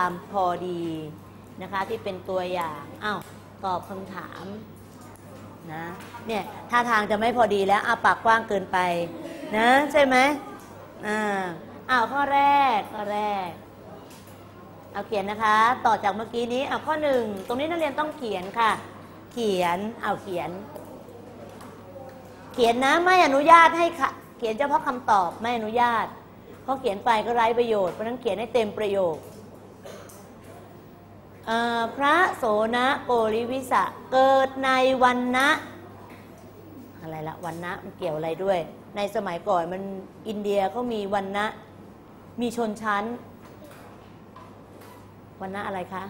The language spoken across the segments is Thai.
ความพอดีนะคะ ที่เป็นตัวอย่างอ้าวตอบคำถามนะเนี่ยท่าทางจะไม่พอดีแล้วอ้าปากกว้างเกินไปนะใช่ไหมอ่าอ้าวข้อแรกข้อแรกเอาเขียนนะคะ ต่อจากเมื่อกี้นี้เอาข้อหนึ่งตรงนี้นักเรียนต้องเขียนค่ะ เขียนเอาเขียน เขียนนะไม่อนุญาตให้ค่ะเขียนเฉพาะคำตอบไม่อนุญาตเพราะเขียนไปก็ไร้ประโยชน์เพราะนั้นเขียนให้เต็มประโยค พระโสนะโกริวิสะเกิดในวันนะอะไรละวันนะมันเกี่ยวอะไรด้วย ในสมัยก่อนมันอินเดียเขามีวันนะมีชนชั้น วันนะอะไรคะ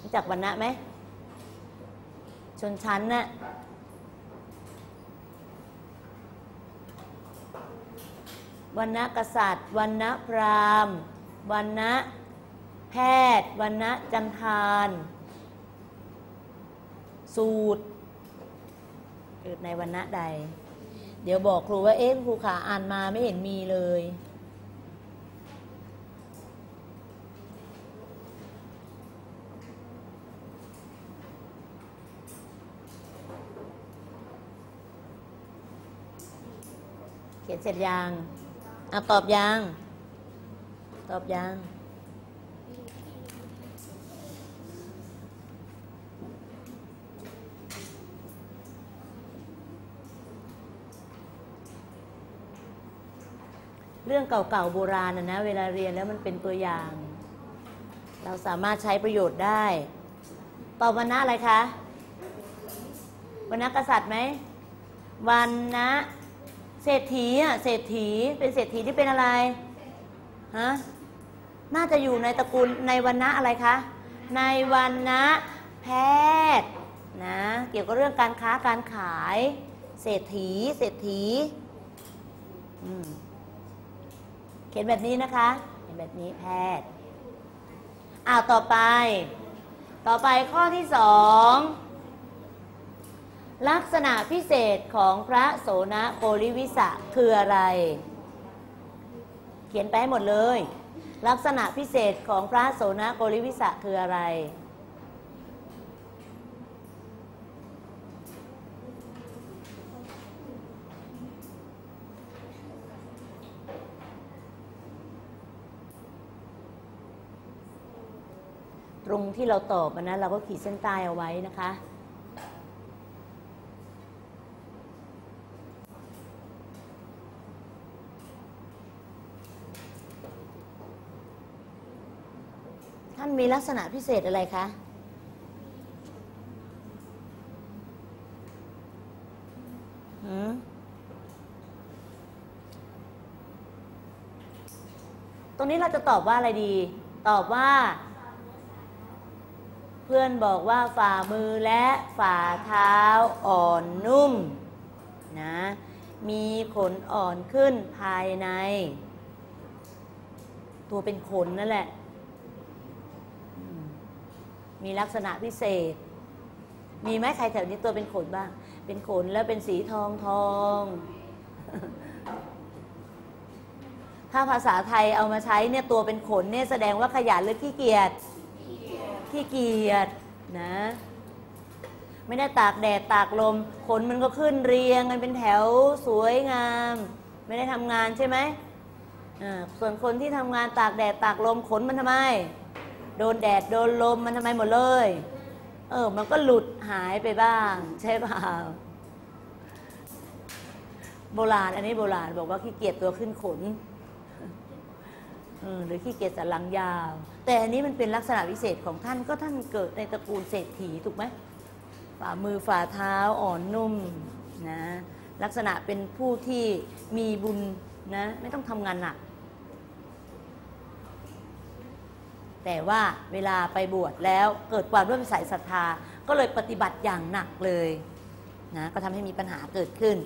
รู้จักวันนะไหมชนชั้นน่ะวันนะกษัตริย์วันนะพราหมณ์ วันนะแพทย์วันนะจันทาน สูตรเกิดในวันนะใด เดี๋ยวบอกครูว่าเอ๊ะครูขาอ่านมาไม่เห็นมีเลย เขียนเสร็จยังอะตอบยัง ตอบยัง เรื่องเก่าๆโบราณนะนะ เวลาเรียนแล้วมันเป็นตัวอย่าง เราสามารถใช้ประโยชน์ได้ตอบวันนะอะไรคะวันนะกษัตริย์ไหมวันนะเศรษฐีอะเศรษฐีเป็นเศรษฐีที่เป็นอะไรฮะ น่าจะอยู่ในตระกูลในวันนะอะไรคะ ในวันนะแพทย์นะเกี่ยวกับเรื่องการค้าการขาย เศรษฐี เศรษฐีเขียนแบบนี้นะคะเขียนแบบนี้แพทย์อ้าวต่อไป ต่อไปข้อที่สองลักษณะพิเศษของพระโสนโกริวิสะคืออะไร เขียนไปให้หมดเลย ลักษณะพิเศษของพระโสนโกริวิสะคืออะไร ตรงที่เราตอบนะเราก็ขีดเส้นใต้เอาไว้นะคะ มีลักษณะพิเศษอะไรคะ หืมตรงนี้เราจะตอบว่าอะไรดี ตอบว่า เพื่อนบอกว่าฝ่ามือและฝ่าเท้าอ่อนนุ่มนะมีขนอ่อนขึ้นภายใน ตัวเป็นขนนั่นแหละ มีลักษณะพิเศษ มีไหมใครแถวนี้ตัวเป็นขนบ้าง เป็นขนแล้วเป็นสีทองทอง ถ้าภาษาไทยเอามาใช้เนี่ยตัวเป็นขนเนี่ยแสดงว่าขยันหรือขี้เกียจขี้เกียจนะ ไม่ได้ตากแดดตากลม ขนมันก็ขึ้นเรียงกันเป็นแถวสวยงาม ไม่ได้ทำงานใช่ไหมอ่าส่วนคนที่ทำงานตากแดดตากลมขนมันทำไม โดนแดดโดนลมมันทำไมหมดเลย เออ มันก็หลุดหายไปบ้าง ใช่ป่าโบราณ อันนี้โบราณบอกว่าขี้เกียจตัวขึ้นขนหรือขี้เกียจสันหลังยาว แต่อันนี้มันเป็นลักษณะพิเศษของท่านก็ท่านเกิดในตระกูลเศรษฐีถูกไหมฝ่ามือฝ่าเท้าอ่อนนุ่มนะลักษณะเป็นผู้ที่มีบุญนะไม่ต้องทำงานหนัก แต่ว่าเวลาไปบวชแล้วเกิดความร่วมใสศรัทธา ก็เลยปฏิบัติอย่างหนักเลยนะก็ทำให้มีปัญหาเกิดขึ้น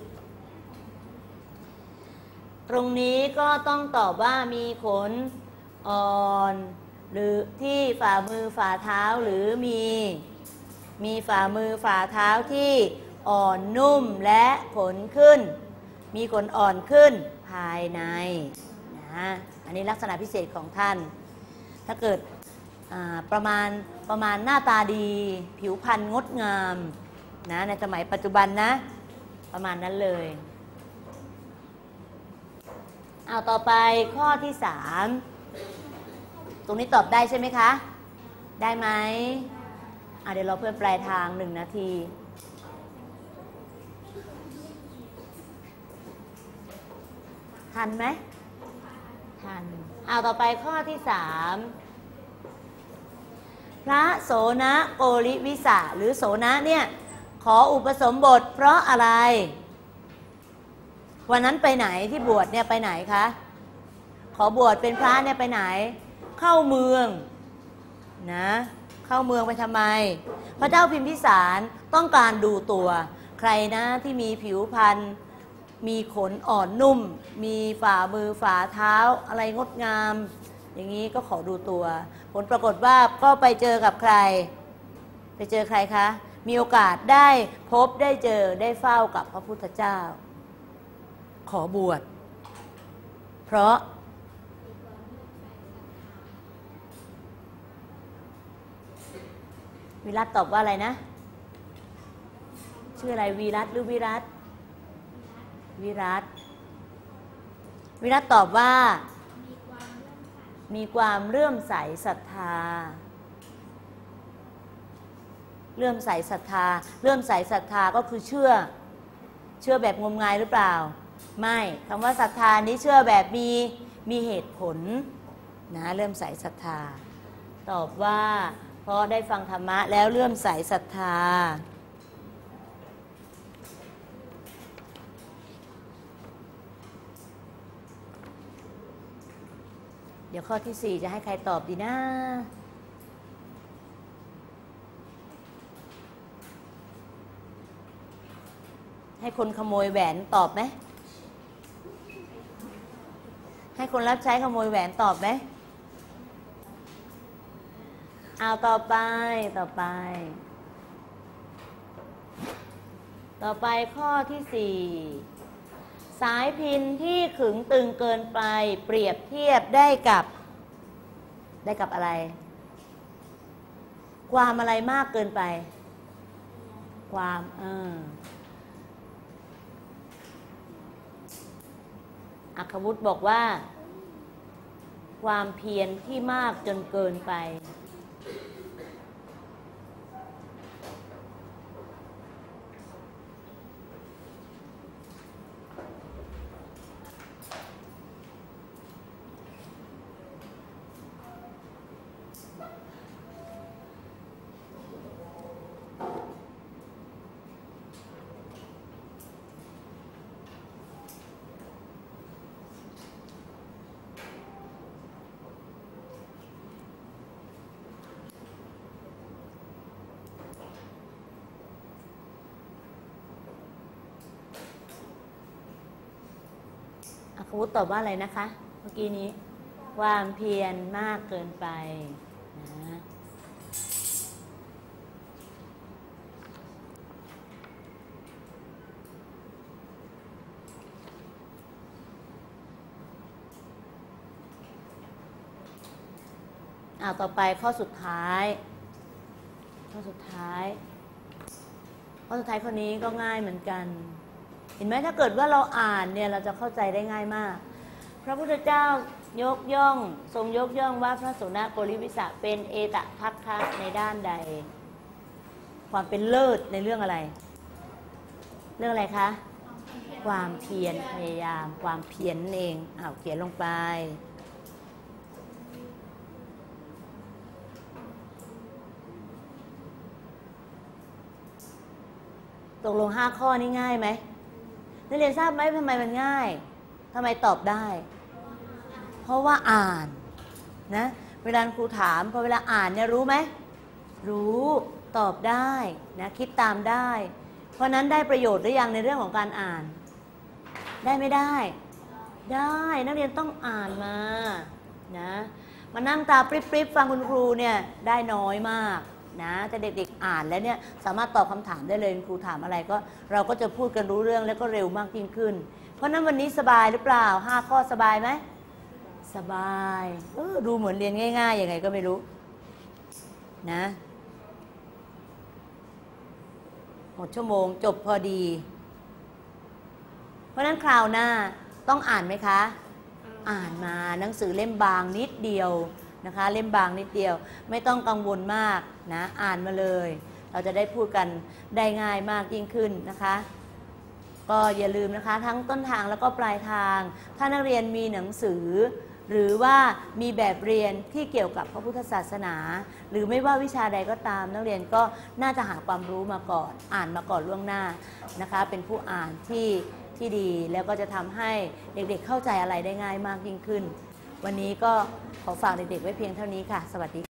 ตรงนี้ก็ต้องตอบว่ามีขนอ่อนหรือที่ฝ่ามือฝ่าเท้าหรือมี มีฝ่ามือฝ่าเท้าที่อ่อนนุ่มและขนขึ้น มีขนอ่อนขึ้นภายในนะอันนี้ลักษณะพิเศษของท่าน ถ้าเกิดประมาณประมาณหน้าตาดี ผิวพรรณงดงามนะในสมัยปัจจุบันนะ ประมาณนั้นเลยเอาต่อไปข้อที่สามตรงนี้ตอบได้ใช่ไหมคะ ได้ไหมเดี๋ยวเราเพื่อนปลายทางหนึ่งนาทีทันไหมทันเอาต่อไปข้อที่สาม ระโสนะโกริวิสาหรือโสนะเนี่ยขออุปสมบทเพราะอะไร วันนั้นไปไหนที่บวชเนี่ยไปไหนคะ ขอบวชเป็นพระเนี่ยไปไหน เข้าเมืองนะเข้าเมืองไปทำไม พระเจ้าพิมพิสารต้องการดูตัว ใครนะที่มีผิวพรรณมีขนอ่อนนุ่ม มีฝ่ามือฝ่าเท้า อะไรงดงาม อย่างนี้ก็ขอดูตัว ผลปรากฏว่าก็ไปเจอกับใคร ไปเจอใครคะ มีโอกาสได้พบได้เจอได้เฝ้ากับพระพุทธเจ้า ขอบวช เพราะ วิรัตตอบว่าอะไรนะ ชื่ออะไรวีรัตหรือวิรัตวิรัตวิรัตตอบว่า มีความเลื่อมใสศรัทธา เลื่อมใสศรัทธา เลื่อมใสศรัทธาก็คือเชื่อ เชื่อแบบงมงายหรือเปล่า ไม่คำว่าศรัทธานี้เชื่อแบบมีมีเหตุผลนะเลื่อมใสศรัทธา ตอบว่า เพราะได้ฟังธรรมะแล้วเลื่อมใสศรัทธา เดี๋ยวข้อที่สี่จะให้ใครตอบดีนะ ให้คนขโมยแหวนตอบไหม ให้คนรับใช้ขโมยแหวนตอบไหม เอาต่อไปต่อไป ต่อไปข้อที่สี่ สายพินที่ขึงตึงเกินไป เปรียบเทียบได้กับ ได้กับอะไร ความอะไรมากเกินไป ความเอออัควุฒบอกว่า ความเพียรที่มากจนเกินไป อัควุฒิตอบว่าอะไรนะคะ เมื่อกี้นี้ ความเพียรมากเกินไปนะอ่าต่อไปข้อสุดท้าย ข้อสุดท้าย ข้อสุดท้ายข้อนี้ก็ง่ายเหมือนกัน เห็นไหมถ้าเกิดว่าเราอ่านเนี่ยเราจะเข้าใจได้ง่ายมาก พระพุทธเจ้ายกย่อง ทรงยกย่องว่าพระโสนโกริวิสะเป็นเอตทัคคะในด้านใด ความเป็นเลิศในเรื่องอะไร เรื่องอะไรคะ ความเพียรพยายาม ความเพียรนั่นเองอ้าวเขียนลงไปตกลงห้าข้อนี้ง่ายไหม นักเรียนทราบไหมทำไมมันง่ายทำไมตอบได้ เพราะว่าอ่านนะเวลาครูถามพอเวลาอ่านเนี่ยรู้ไหมรู้ตอบได้นะคิดตามได้ เพราะนั้นได้ประโยชน์หรือยังในเรื่องของการอ่าน ได้ไม่ได้ ได้นักเรียนต้องอ่านมานะมานั่งตาปริบๆฟังคุณครูเนี่ยได้น้อยมาก นะแต่เด็กๆอ่านแล้วเนี่ยสามารถตอบคำถามได้เลยครูถามอะไรก็ เราก็จะพูดกันรู้เรื่องแล้วก็เร็วมากยิ่งขึ้น เพราะนั้นวันนี้สบายหรือเปล่าห้าข้อสบายไหมสบายเออดูเหมือนเรียนง่ายๆยังไงก็ไม่รู้นะหมดชั่วโมงจบพอดี เพราะฉะนั้นคราวหน้าต้องอ่านไหมคะ อ่านมาหนังสือเล่มบางนิดเดียว นะคะ เล่มบางนิดเดียว ไม่ต้องกังวลมากนะอ่านมาเลย เราจะได้พูดกันได้ง่ายมากยิ่งขึ้นนะคะ ก็อย่าลืมนะคะ ทั้งต้นทางแล้วก็ปลายทาง ถ้านักเรียนมีหนังสือ หรือว่ามีแบบเรียนที่เกี่ยวกับพระพุทธศาสนา หรือไม่ว่าวิชาใดก็ตาม นักเรียนก็น่าจะหาความรู้มาก่อน อ่านมาก่อนล่วงหน้านะคะ เป็นผู้อ่านที่ที่ดีแล้วก็จะทำให้เด็กๆเข้าใจอะไรได้ง่ายมากยิ่งขึ้น วันนี้ก็ขอฝากเด็กๆไว้เพียงเท่านี้ค่ะ สวัสดี